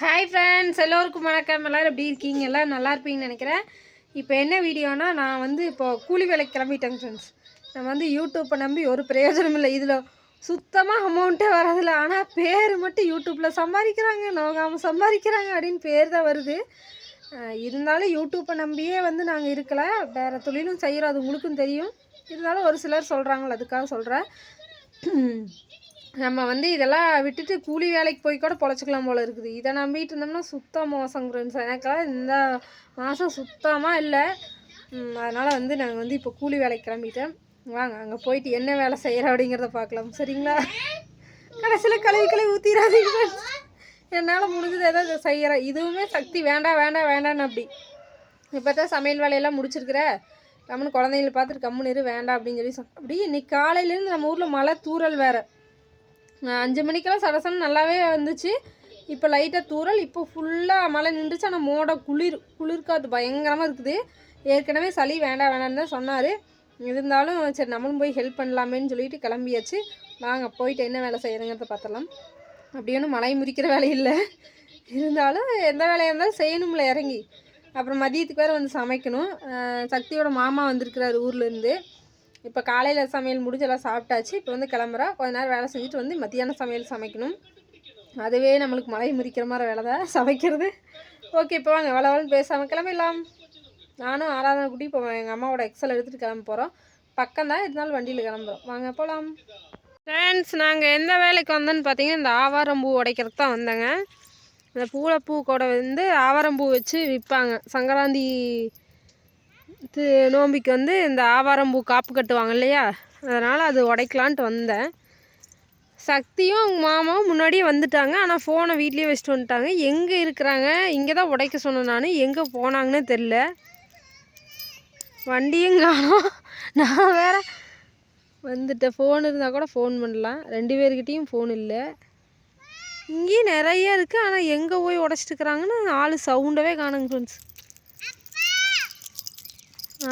Hi friends எல்லோருக்கும் வணக்கம். எல்லோரும் எப்படி இருக்கீங்க? எல்லாம் நல்லா இருப்பீங்கன்னு நினைக்கிறேன். இப்போ என்ன வீடியோனா நான் வந்து இப்போ கூலி வேலைக்கு கிளம்பிட்டேங்க ஃப்ரெண்ட்ஸ் நான் வந்து யூடியூப்பை நம்பி ஒரு பிரயோஜனம் இல்லை. இதில் சுத்தமாக அமௌண்ட்டே வரதில்ல. ஆனால் பேர் மட்டும் யூடியூப்பில் சம்பாதிக்கிறாங்க. நோகாமல் சம்பாதிக்கிறாங்க அப்படின்னு பேர் தான் வருது. இருந்தாலும் யூடியூப்பை நம்பியே வந்து நாங்கள் இருக்கலை. வேறு தொழிலும் செய்கிறோம் அது உங்களுக்கும் தெரியும். இருந்தாலும் ஒரு சிலர் சொல்கிறாங்கள அதுக்காக சொல்கிறேன் நம்ம வந்து இதெல்லாம் விட்டுட்டு கூலி வேலைக்கு போய் கூட பொழைச்சிக்கலாம் போல இருக்குது. இதை நம்பிட்டு இருந்தோம்னா சுத்தம் மோசம் ஃப்ரெண்ட்ஸ் எனக்கெல்லாம் இந்த மாதம் சுத்தமாக இல்லை. அதனால் வந்து நாங்கள் வந்து இப்போ கூலி வேலைக்கு கிளம்பிட்டேன். வாங்க அங்கே போயிட்டு என்ன வேலை செய்கிறோம் அப்படிங்கிறத பார்க்கலாம். சரிங்களா? கடைசியில் கழுவி கழுவி ஊற்றிடாதீங்க என்னால் முடிஞ்சது ஏதாவது செய்கிறேன் இதுவுமே சக்தி. வேண்டாம் வேண்டாம் வேண்டான்னு அப்படி. இப்போ தான் சமையல் வேலையெல்லாம் முடிச்சிருக்கிற. கம்முன்னு குழந்தைங்கள பார்த்துட்டு கம்முன்னு இரு வேண்டாம் அப்படின்னு சொல்லி சொன்ன அப்படி இன்னைக்கு காலையிலேருந்து நம்ம ஊரில் மழை தூறல் வேறு. அஞ்சு மணிக்கெல்லாம் சடசன நல்லாவே வந்துச்சு. இப்போ லைட்டாக தூறல். இப்போ ஃபுல்லாக மழை நின்றுச்சு. ஆனால் மோட குளிர் குளிர்காத்து பயங்கரமாக இருக்குது. ஏற்கனவே சளி வேண்டாம் வேண்டாம்னு தான் சொன்னார். இருந்தாலும் சரி நம்மளும் போய் ஹெல்ப் பண்ணலாமேன்னு சொல்லிட்டு கிளம்பியாச்சு. வாங்க போயிட்டு என்ன வேலை செய்யணுங்கிறத பார்த்தலாம் அப்படி ஒன்றும் மழை முறிக்கிற வேலை இல்லை. இருந்தாலும் எந்த வேலையாக இருந்தாலும் செய்யணும்ல இறங்கி. அப்புறம் மதியத்துக்கு வேறு வந்து சமைக்கணும். சக்தியோட மாமா வந்திருக்கிறார் ஊர்லேருந்து இப்போ காலையில் சமையல் முடிஞ்செல்லாம் சாப்பிட்டாச்சு. இப்போ வந்து கிளம்புறோம் கொஞ்ச நேரம் வேலை செஞ்சுட்டு வந்து மத்தியானம் சமையல் சமைக்கணும். அதுவே நம்மளுக்கு மழை முறிக்கிற மாதிரி வேலை தான் சமைக்கிறது. ஓகே இப்போ வாங்க. வேலை வேலைன்னு பேசாமல் கிளம்பிடலாம். நானும் ஆராதனை குட்டி இப்போ எங்கள் அம்மாவோட எக்ஸல் எடுத்துகிட்டு கிளம்ப போகிறோம் பக்கம் தான் இருந்தாலும் வண்டியில் கிளம்புறோம். வாங்க போகலாம் ஃப்ரெண்ட்ஸ் நாங்கள் எந்த வேலைக்கு வந்தோன்னு பார்த்தீங்கன்னா இந்த ஆவாரம்பூ உடைக்கிறதுக்கு தான் வந்தேங்க. இந்த பூளைப்பூ கூட வந்து ஆவாரம்பூ வச்சு விற்பாங்க. சங்கராந்தி நோம்பிக்கு வந்து இந்த ஆவாரம்பூ காப்பு கட்டுவாங்க இல்லையா? அதனால் அது உடைக்கலான்ட்டு வந்தேன். சக்தியும் அவங்க மாமாவும் முன்னாடியே வந்துட்டாங்க. ஆனால் ஃபோனை வீட்லேயே வச்சுட்டு வந்துட்டாங்க. எங்கே இருக்கிறாங்க? இங்கே தான் உடைக்க சொன்னேன் நான். எங்கே போனாங்கன்னே தெரில வண்டியும் காணும். நான் வேற வந்துட்டேன். ஃபோன் இருந்தால் கூட ஃபோன் பண்ணலாம். ரெண்டு பேர்கிட்டேயும் ஃபோன் இல்லை. இங்கேயும் நிறைய இருக்குது ஆனால் எங்கே போய் உடச்சிட்டுக்கிறாங்கன்னு ஆள் சவுண்டவே காணுங்க ஃப்ரெண்ட்ஸ்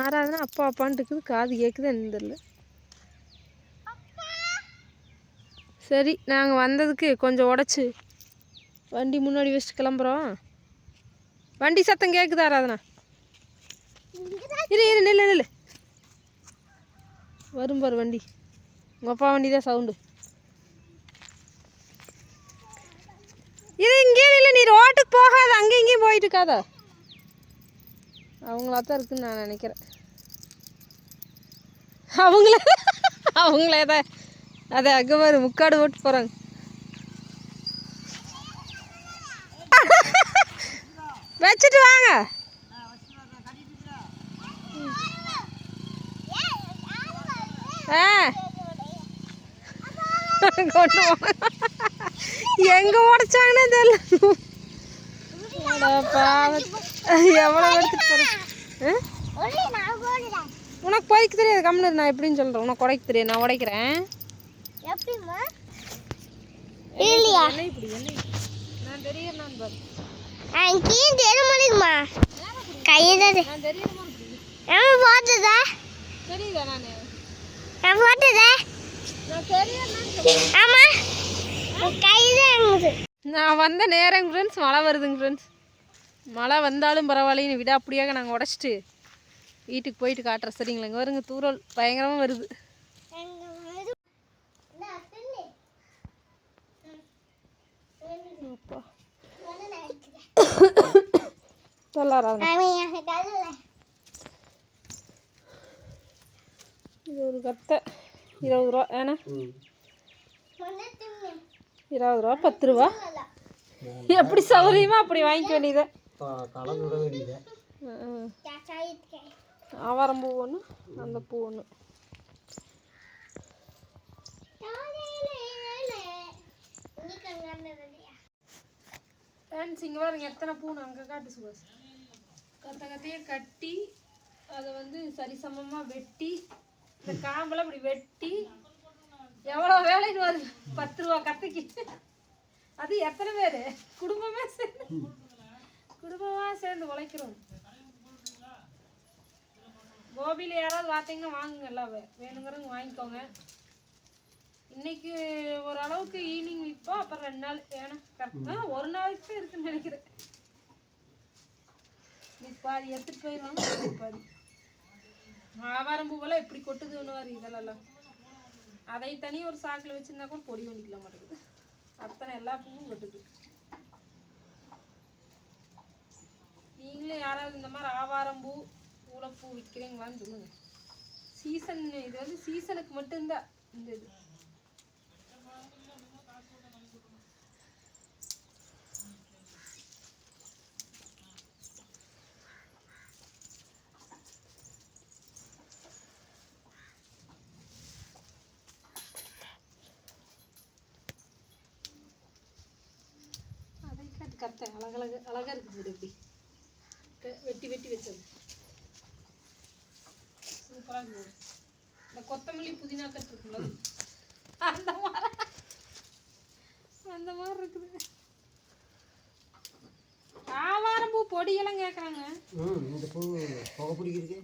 ஆறாவதுனா அப்பா அப்பான்ட்டு இருக்குது. காது கேட்குது என்ன தெரியல. சரி நாங்கள் வந்ததுக்கு கொஞ்சம் உடச்சி. வண்டி முன்னாடி வச்சுட்டு கிளம்புறோம். வண்டி சத்தம் கேட்குதா ஆராதனா? இரு இரு நில்லு நில்லு. வரும் பாரு வண்டி. உங்கள் அப்பா வண்டி தான் சவுண்டு. இது இங்கே இல்லை நீ ரோட்டுக்கு போகாத. அங்கேயும் இங்கேயும் போயிட்டு இருக்காதா. அவங்களா தான் இருக்குன்னு நான் நினைக்கிறேன். அவங்கள அவங்களே தான் அதை அங்கே முக்காடு போட்டு போகிறாங்க வச்சுட்டு வாங்க. ஆ. கொண்டு எங்கே உடைச்சாங்கன்னே தெரியல. பாவத்து எவ்வளோ எடுத்துட்டு போகிறேன் உனக்கு பொறிக்க தெரியாது இரு, நான் எப்படின்னு சொல்கிறேன் உனக்கு உடைக்க தெரியாது நான் உடைக்கிறேன். நான் வந்த நேரம் ஃப்ரெண்ட்ஸ் மழை வருதுங்க ஃப்ரெண்ட்ஸ் மழை வந்தாலும் பரவாயில்லைன்னு விட அப்படியாக நாங்கள் உடச்சிட்டு வீட்டுக்கு போயிட்டு காட்டுறோம் சரிங்களா? இங்கே வருங்க தூரல் பயங்கரமாக வருது. இது ஒரு கத்தை இருபது ரூபா. ஏன்னா? இருபது ரூபா பத்து ரூபா. எப்படி சௌகரியமா அப்படி வாங்கிக்க வேண்டியதை கலந்து விட வேண்டியது ஆவாரம் பூ ஒன்று அந்த பூ ஒன்று ஃப்ரெண்ட்ஸ் இங்கே பாருங்க எத்தனை பூ அங்கே காட்டு சுபாஷ். கத்த கத்தையே கட்டி அதை வந்து சரிசமமாக வெட்டி இந்த காம்பெல்லாம் இப்படி வெட்டி எவ்வளோ வேலைன்னு வருது பத்து ரூபா கத்தைக்கு. அது எத்தனை பேர்? குடும்பமே சேர்ந்து குடும்பமாக சேர்ந்து உழைக்கிறோம். கோபியில் யாராவது பார்த்தீங்கன்னா வாங்குங்க எல்லாம் வேணுங்கிறவங்க வாங்கிக்கோங்க. இன்னைக்கு ஓரளவுக்கு ஈவினிங் விற்போம் அப்புறம் ரெண்டு நாள். ஏன்னா கரெக்டாக ஒரு நாளைக்கு தான் இருக்குன்னு நினைக்கிறேன். நீ பாதி எடுத்துட்டு போயிடலாம் பாதி. ஆவாரம் பூவெல்லாம் எப்படி கொட்டுதுன்னு இதெல்லாம். அதை தனி ஒரு சாக்கில் வச்சிருந்தா கூட பொடி பண்ணிக்கலாம் மாட்டேங்குது. அத்தனை எல்லா பூவும் கொட்டுது. நீங்களும் யாராவது இந்த மாதிரி ஆவாரம் பூ பூ விற்கிறீங்களான்னு சொல்லுங்க. சீசன் இது வந்து சீசனுக்கு மட்டும்தான் இந்த இது. கரெக்டாக அழகழகு அழகாக இருக்குது இப்படி வெட்டி வெட்டி வச்சது. சூப்பராக இருக்குது இந்த கொத்தமல்லி புதினா கட்டு இருக்குல்ல அந்த மாதிரி. அந்த மாதிரி இருக்குது. ஆவாரம் பூ பொடியெல்லாம் கேட்குறாங்க ம் இந்த பூ புகை பிடிக்கிறதுக்கு.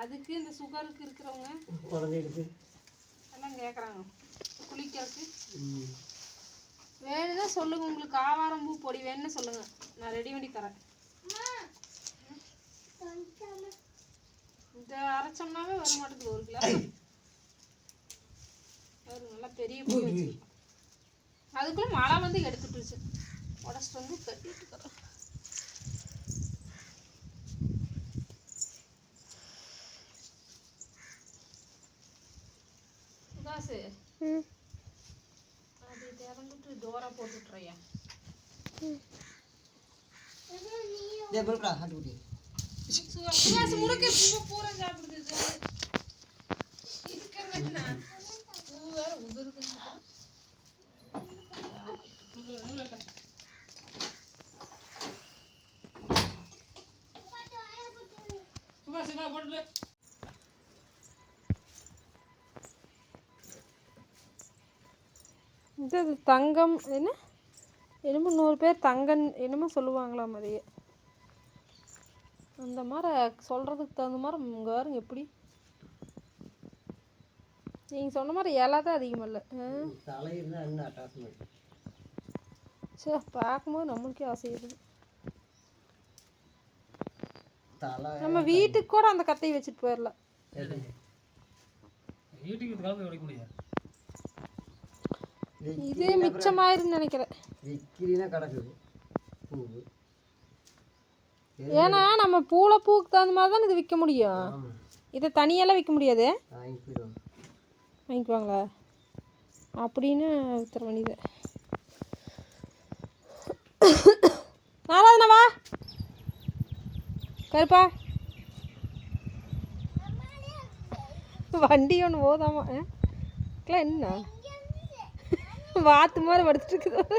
அதுக்கு இந்த சுகருக்கு இருக்கிறவங்க குழந்தைகளுக்கு எல்லாம் கேட்குறாங்க குளிக்கிறதுக்கு. ம். வேணும்னா சொல்லுங்க உங்களுக்கு ஆவாரம் பூ பொடி வேணும்னு சொல்லுங்க. நான் ரெடி பண்ணி தரேன். இந்த அரைச்சோம்னாவே வர மாட்டேங்குது ஒரு கிலோ நல்லா பெரிய பூ வச்சு. அதுக்குள்ள மழை வந்து எடுத்துட்டுருச்சு. உடச்சிட்டு வந்து கட்டிட்டு இருக்கிறேன் சுகாசு ம். அது திறந்துட்டு டோரா போட்டுட்றையா முறுக்கு பூரா சாப்பிடுது இது தங்கம் என்ன? என்னமோ நூறு பேர் தங்கன் என்னமோ சொல்லுவாங்களாம் அதையே. அந்த மாதிரி சொல்கிறதுக்கு தகுந்த மாதிரி இங்கே பாருங்க எப்படி? நீங்கள் சொன்ன மாதிரி இலை தான் அதிகமாக இல்லை. தலை இருந்தால் என்ன அட்டாச்மெண்ட் சே பார்க்கும்போது நம்மளுக்கே ஆசை இருக்குது தலை நம்ம வீட்டுக்கு கூட அந்த கத்தையை வச்சுட்டு போயிடலாம் இதே மிச்சமாயிருன்னு நினைக்கிறேன். ஏன்னா நம்ம பூளை பூக்கு தகுந்த மாதிரி தான் இது விற்க முடியும். இதை தனியெல்லாம் விற்க முடியாது. வாங்கிக்குவாங்களா? அப்படின்னு வித்துற வேண்டியது. நாலாவதுனவா கருப்பா. வண்டி ஒன்று போதாமா என்ன? வாத்து மாதிரி படுத்துட்டு இருக்குது.